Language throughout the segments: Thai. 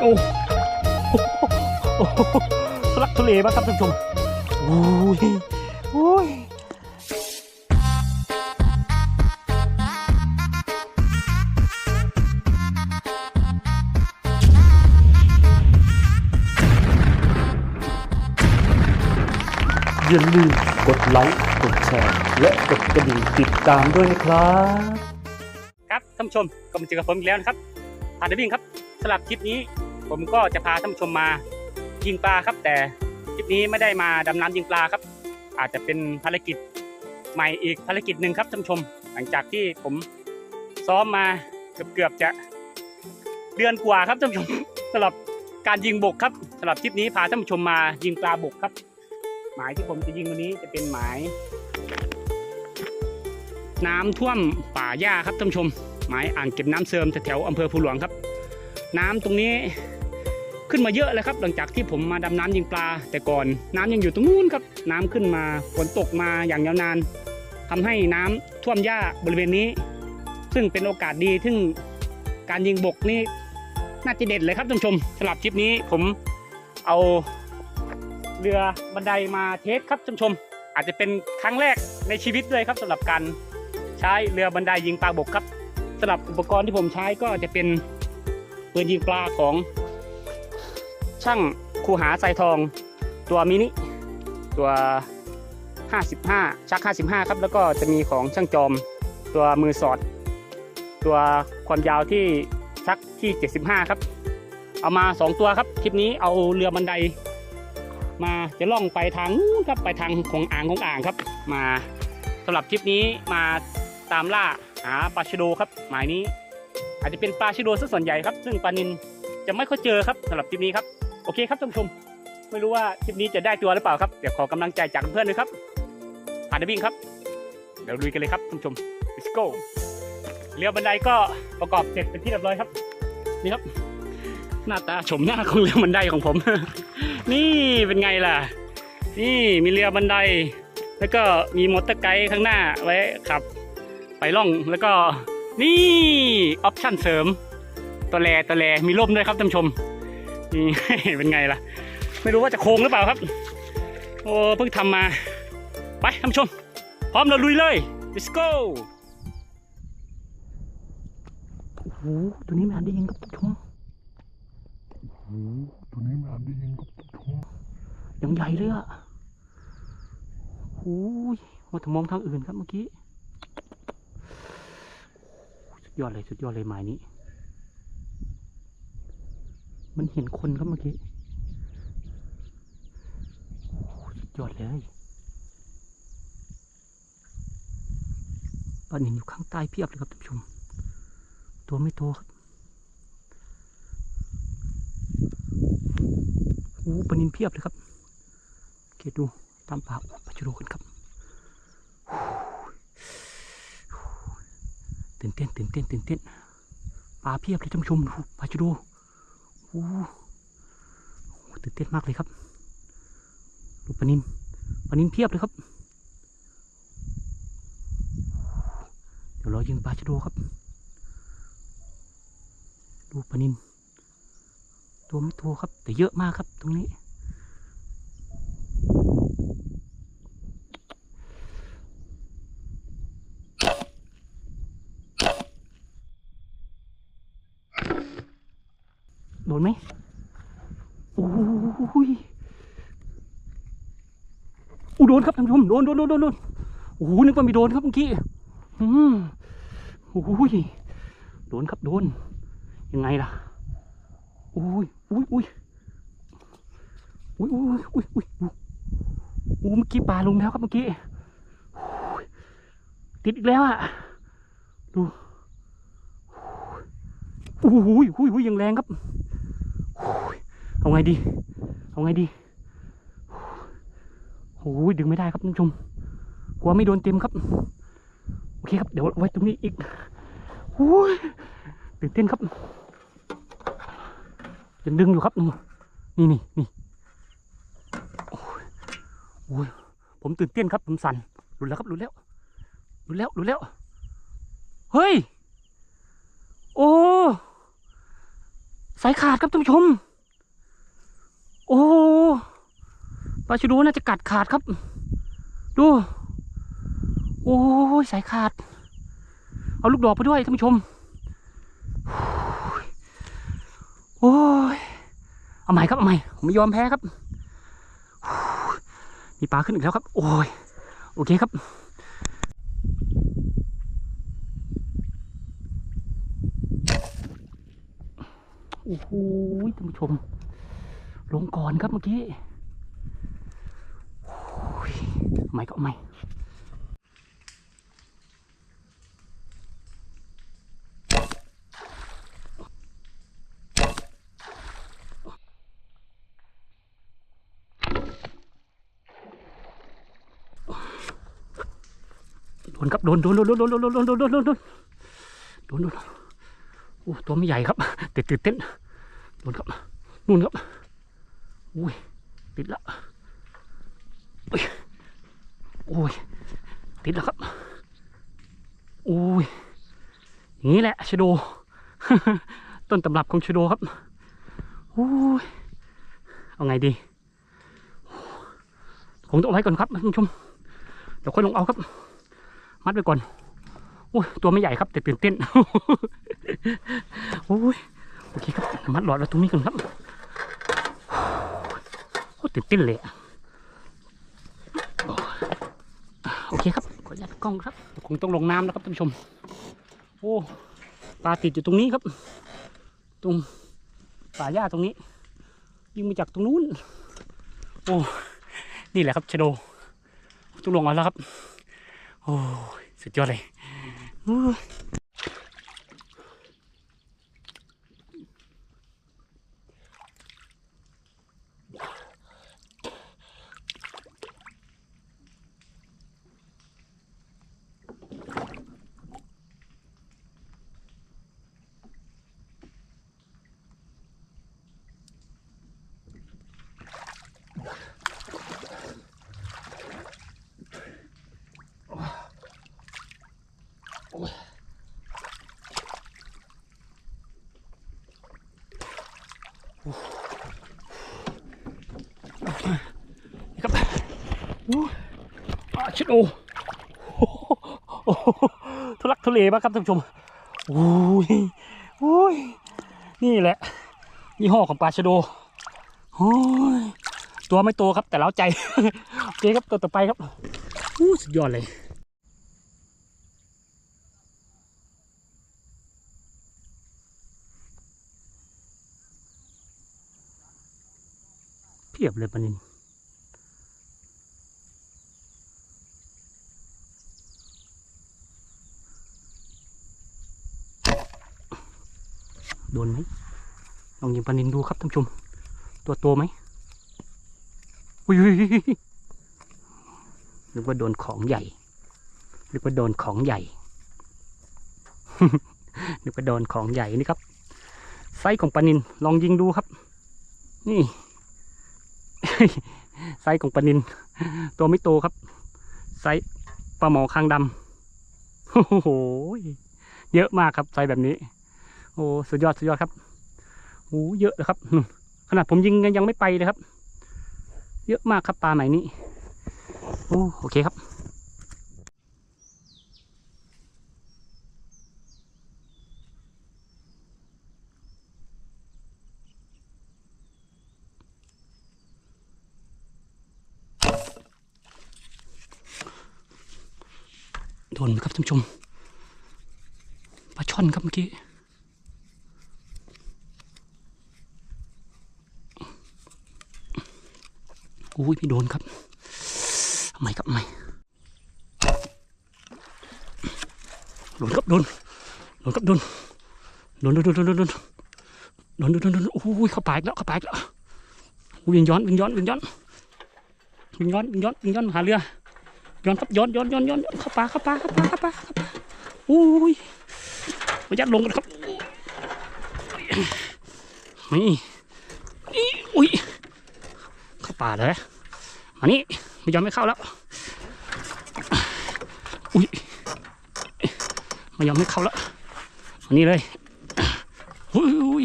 โอ้โหทุลักทุเลมากครับท่านผู้ชมโอ้ยโอ้ยอย่าลืมกดไลค์กดแชร์และกดกระดิ่งติดตามด้วยนะครับ ครับท่านผู้ชมก็มาเจอกับผมอีกแล้วนะครับพาเดวิ่งครับสำหรับคลิปนี้ ผมก็จะพาท่านผู้ชมมายิงปลาครับ แต่คลิปนี้ไม่ได้มาดำน้ำยิงปลาครับ อาจจะเป็นภารกิจใหม่อีกภารกิจหนึ่งครับท่านผู้ชม หลังจากที่ผมซ้อมมาเกือบๆจะเดือนกว่าครับท่านผู้ชมสำหรับการยิงบกครับสำหรับคลิปนี้พาท่านผู้ชมมายิงปลาบกครับ หมายที่ผมจะยิงวันนี้จะเป็นหมาย น้ำท่วมป่าหญ้าครับท่านผู้ชม หมายอ่างเก็บน้ำเสริมแถวๆอำเภอภูหลวงครับ น้ำตรงนี้ ขึ้นมาเยอะเลยครับ หลังจากที่ผมมาดำน้ำยิงปลา แต่ก่อนน้ำยังอยู่ตรงนู้นครับ น้ำขึ้นมาฝนตกมาอย่างยาวนานทำให้น้ำท่วมหญ้าบริเวณนี้ ซึ่งเป็นโอกาสดีซึ่งการยิงบกนี่น่าจะเด็ดเลยครับท่านชมสำหรับคลิปนี้ผมเอาเรือบันไดมาเทสครับท่านชม อาจจะเป็นครั้งแรกในชีวิตเลยครับสำหรับการใช้เรือบันไดยิงปลาบกครับสำหรับอุปกรณ์ที่ผมใช้ก็จะเป็นปืนยิงปลาของ ช่างคูหาสายทองตัวมินิตัว 55 ชัก 55 ครับ แล้วก็จะมีของช่างจอมตัวมือสอด ตัวความยาวที่ชักที่ 75 ครับ เอามา 2 ตัวครับ คลิปนี้เอาเรือบันได มาจะล่องไปทางครับไปทางของอ่างของอ่างครับ มาสำหรับคลิปนี้มาตามล่าหาปลาชโดครับ หมายนี้ อาจจะเป็นปลาชโดซะส่วนใหญ่ครับ ซึ่งปลานินจะไม่ค่อยเจอครับสำหรับคลิปนี้ครับ โอเคครับท่านผู้ชม ไม่รู้ว่าคลิปนี้จะได้ตัวหรือเปล่าครับเดี๋ยวขอกำลังใจจากเพื่อนด้วยครับผ่านเดบิงครับเดี๋ยวลุยกันเลยครับท่านผู้ชม let's go เรือบันไดก็ประกอบเสร็จเป็นที่เรียบร้อยครับ นี่ครับ หน้าตาชมหน้าของเรือบันไดของผม นี่เป็นไงล่ะ นี่มีเรือบันได แล้วก็มีมอเตอร์ไกด์ข้างหน้าไว้ขับ ไปล่องแล้วก็นี่ออปชั่นเสริมตัวแลตัวแลมีร่มด้วยครับท่านผู้ชม นี่เป็นไงล่ะ ไม่รู้ว่าจะโค้งหรือเปล่าครับ โอ้เพิ่งทำมา ไปท่านผู้ชม พร้อมเราลุยเลย let's go โอ้โหตัวนี้มันได้ยินครับท่านผู้ชมโอ้โหตัวนี้มันได้ยินกับทุกช่วงยังใหญ่เลยอะโอ้ยมาถึงมองทางอื่นครับเมื่อกี้ สุดยอดเลย สุดยอดเลยหมายนี้ มันเห็นคนครับเมื่อกี้โอ้สุดยอดเลย ปลานินอยู่ข้างใต้เพียบเลยครับท่านผู้ชม ตัวไม่โตครับโอ้ปลานินเพียบเลยครับเคดูตามป่าโอ้ปลาจุโรกันครับตื่นเต้นตื่นเต้นตื่นเต้นปลาเพียบเลยท่านผู้ชมปลาจุโร ตื่นเต้นมากเลยครับดูปลานินปลานินเพียบเลยครับ เดี๋ยวเรายิงปลาชะโดครับ ดูปลานินตัวไม่ตัวครับ แต่เยอะมากครับตรงนี้ นไหมโอ้ยโอ้โดนครับท่านผู้ชมโดนโดนโดนโดนโอ้โนึกว่ามีโดนครับเมื่อกี้อืมโอ้ยโดนครับโดน ยังไงล่ะโอ้ยโอ้ยโอ้ยโอ้ยโอ้ยอ้ยอ้ยอ้เมื่อกี้ปลาลงแล้วครับเมื่อกี้ติดอีกแล้วอะดูโอ้ยอ้ยอ้ยยังแรงครับ เอาไงดี เอาไงดีโอ้ยดึงไม่ได้ครับท่านผู้ชมกลัวไม่โดนเต็มครับ โอเคครับ เดี๋ยวไว้ตรงนี้อีกโอ้ยตื่นเต้นครับยังดึงอยู่ครับ นี่นี่นี่โอ้ยโอ้ยผมตื่นเต้นครับ ผมสั่นหลุดแล้วครับหลุดแล้วหลุดแล้วหลุดแล้ว เฮ้ย โอ้ สายขาดครับท่านผู้ชม โอ้ปลาชูดูน่าจะกัดขาดครับ ดู โอ้ยสายขาด เอาลูกดอกไปด้วยท่านผู้ชม โอ้ย เอาใหม่ครับเอาใหม่ผมไม่ยอมแพ้ครับ มีปลาขึ้นอีกแล้วครับ โอ้ย โอเคครับ โอ้โหท่านผู้ชม ลงก่อนครับเมื่อกี้โอ้ยเอาใหม่ก็เอาใหม่โดนครับโดนโดนโดนโดนโดนโดนโดนโดนโดนโดน อ้ตัวไม่ใหญ่ครับติดตื่นเต้นโดนครับนู่นครับอุ้ยติดละโอ้ยโอ้ยติดแล้วครับโอ้ยอย่างนี้แหละชโด ต้นตำรับของชโดครับโอ้ยเอาไงดีคงต้องไว้ก่อนครับท่านผู้ชมเดี๋ยวค่อยลงเอาครับ มัดไว้ก่อน ตัวไม่ใหญ่ครับ แต่ตื่นเต้นโอ้ยโอเคครับมัดหลอดไว้ตรงนี้ก่อนครับโอ้ตื่นเต้นเลยโอเคครับขออนุญาตกล้องครับคงต้องลงน้ำแล้วครับท่านผู้ชม โอ้ปลาติดอยู่ตรงนี้ครับ ตรงป่าหญ้าตรงนี้ ยิงมาจากตรงนู้น โอ้นี่แหละครับชโดต้องลงมาแล้วครับ โอ้สุดยอดเลย 不是。 อาชิดโอทุลักทุเลมากครับท่านผู้ชมโอ้ยโอ้ยนี่แหละยี่ห้อของปลาชโดโอ้ยตัวไม่โตครับแต่เล้าใจโอเคครับตัวต่อไปครับอู้สุดยอดเลยเพียบเลยปลานิ โดนไหมลองยิงปลานินดูครับท่านผู้ชม ตัวโตไหมอุ้ยนึกว่าโดนของใหญ่นึกว่าโดนของใหญ่นึกว่าโดนของใหญ่นี่ครับ ไซส์ของปลานินลองยิงดูครับ นี่ไซส์ของปลานิน ตัวไม่โตครับ ไซส์ปลาหมอคางดำโอ้โห เยอะมากครับไซส์แบบนี้ โอ้สุดยอดสุดยอดครับโอ้เยอะเลยครับขนาดผมยิงยังไม่ไปเลยครับ เยอะมากครับปลาใหม่นี้โอ้โอเคครับโดนครับท่านผู้ชมปลาช่อนครับเมื่อกี้ อุ้ยพี่โดนครับทำไมครับทำไมโดนครับโดนโดนครับโดนโดนโดนโดนโดนโดนโดนโดนโดนโอ้ยเข้าปากแล้วเข้าปากแล้วอุ้ยวิ่งย้อนวิ่งย้อนวิ่งย้อนวิ่งย้อนวิ่งย้อนวิ่งย้อนหาเรือย้อนครับย้อนย้อนย้อนย้อนเข้าป่าเข้าป่าเข้าป่าเข้าป่าอุ้ยประหยัดลงกันครับนี่ ป่าเลยมานี่ไม่ยอมไม่เข้าแล้วอุ้ยไม่ยอมไม่เข้าแล้วมานี่เลยอุ้ยย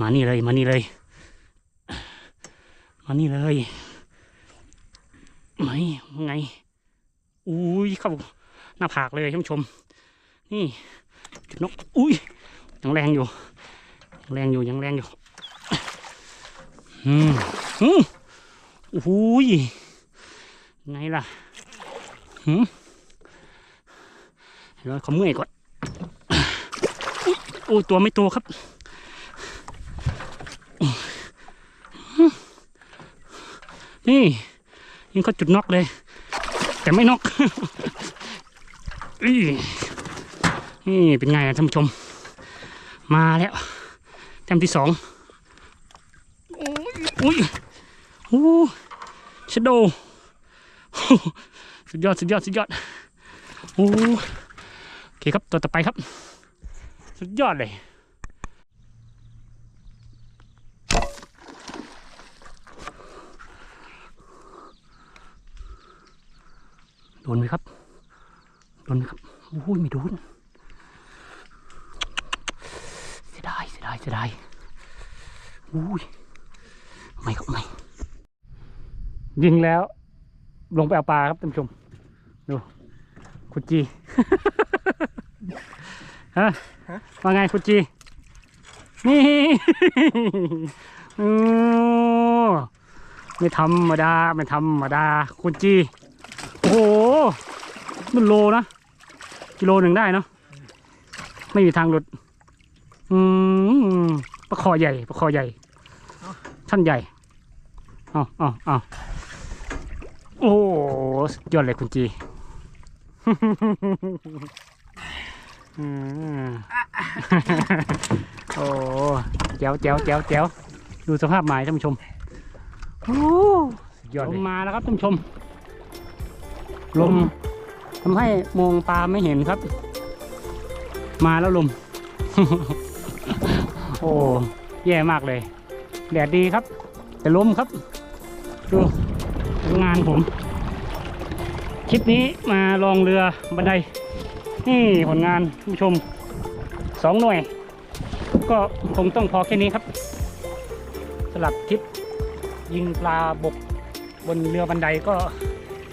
มานี่เลยมานี่เลยมานี่เลยไหมไงอุ้ยเข้าหน้าผากเลยท่านผู้ชม นี่จุดนกอุ้ยยังแรงอยู่ยังแรงอยู่ยังแรงอยู่อืม อืมโอ้โหยไงล่ะหืมเห็นไหมเขาเมื่อยก่อนอุ๊ยโอ้ตัวไม่โตครับนี่ยิงเขาจุดน็อกเลย แต่ไม่น็อกอี้นี่เป็นไงอะท่านผู้ชม มาแล้วแต้มที่สองโอ้ยอุ้ย โอ้ชโดสุดยอด สุดยอด สุดยอด โอ้โอเคครับ ตัวต่อไปครับ สุดยอดเลยโดนไหมครับ โดนไหมครับ โอ้ยไม่โดน เสียดาย เสียดาย เสียดาย โอ้ย ไม่ครับไม่ ยิงแล้ว ลงไปเอาปลาครับท่านผู้ชม ดู คุณจี ฮะว่าไงคุณจี นี่ โอ้ไม่ธรรมดา ไม่ธรรมดา คุณจี โอ้โหมันโลนะ กิโลหนึ่งได้เนาะ ไม่มีทางหลุด อืมปลาคอใหญ่ปลาคอใหญ่ ท่านใหญ่ เอาเอาเอา โอ้โหสุดยอดเลยคุณจีอืมโอ้แจ๋วแจ๋วแจ๋วแจ๋วดูสภาพหมายท่านผู้ชมโอ้สุดยอดเลยลมมาแล้วครับท่านผู้ชม ลมทำให้มองปลาไม่เห็นครับ มาแล้วลม โอ้แย่มากเลย แดดดีครับ แต่ลมครับดูผล งานผม คลิปนี้มาลองเรือบันได นี่ผลงานท่านผู้ชมสองหน่วย ก็คงต้องพอแค่นี้ครับสำหรับทริปยิงปลาบกบนเรือบันไดก็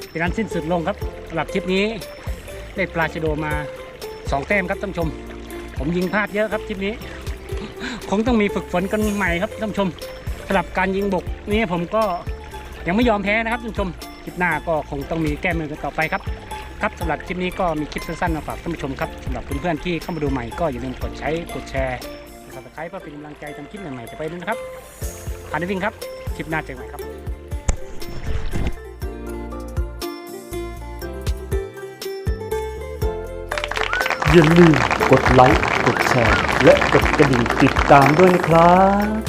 เป็นการสิ้นสุดลงครับสำหรับทริปนี้ได้ปลาชะโดมาสองแต้มครับท่านชม ผมยิงพลาดเยอะครับทริปนี้ คงต้องมีฝึกฝนกันใหม่ครับท่านชมสำหรับการยิงบกนี่ผมก็ ยังไม่ยอมแพ้นะครับท่านผู้ชมคลิปหน้าก็คงต้องมีแก้มือกันต่อไปครับครับสำหรับคลิปนี้ก็มีคลิปสั้นๆมาฝากท่านผู้ชมครับสำหรับเพื่อนๆที่เข้ามาดูใหม่ก็อย่าลืมกดใช้กดแชร์กด subscribe เพื่อเป็นกำลังใจทำคลิปใหม่ๆจะไปด้วยนะครับผ่านได้วิ่งครับคลิปหน้าเจอกันใหม่ครับอย่าลืมกดไลค์ กดแชร์ และกดกระดิ่งติดตามด้วยนะครับ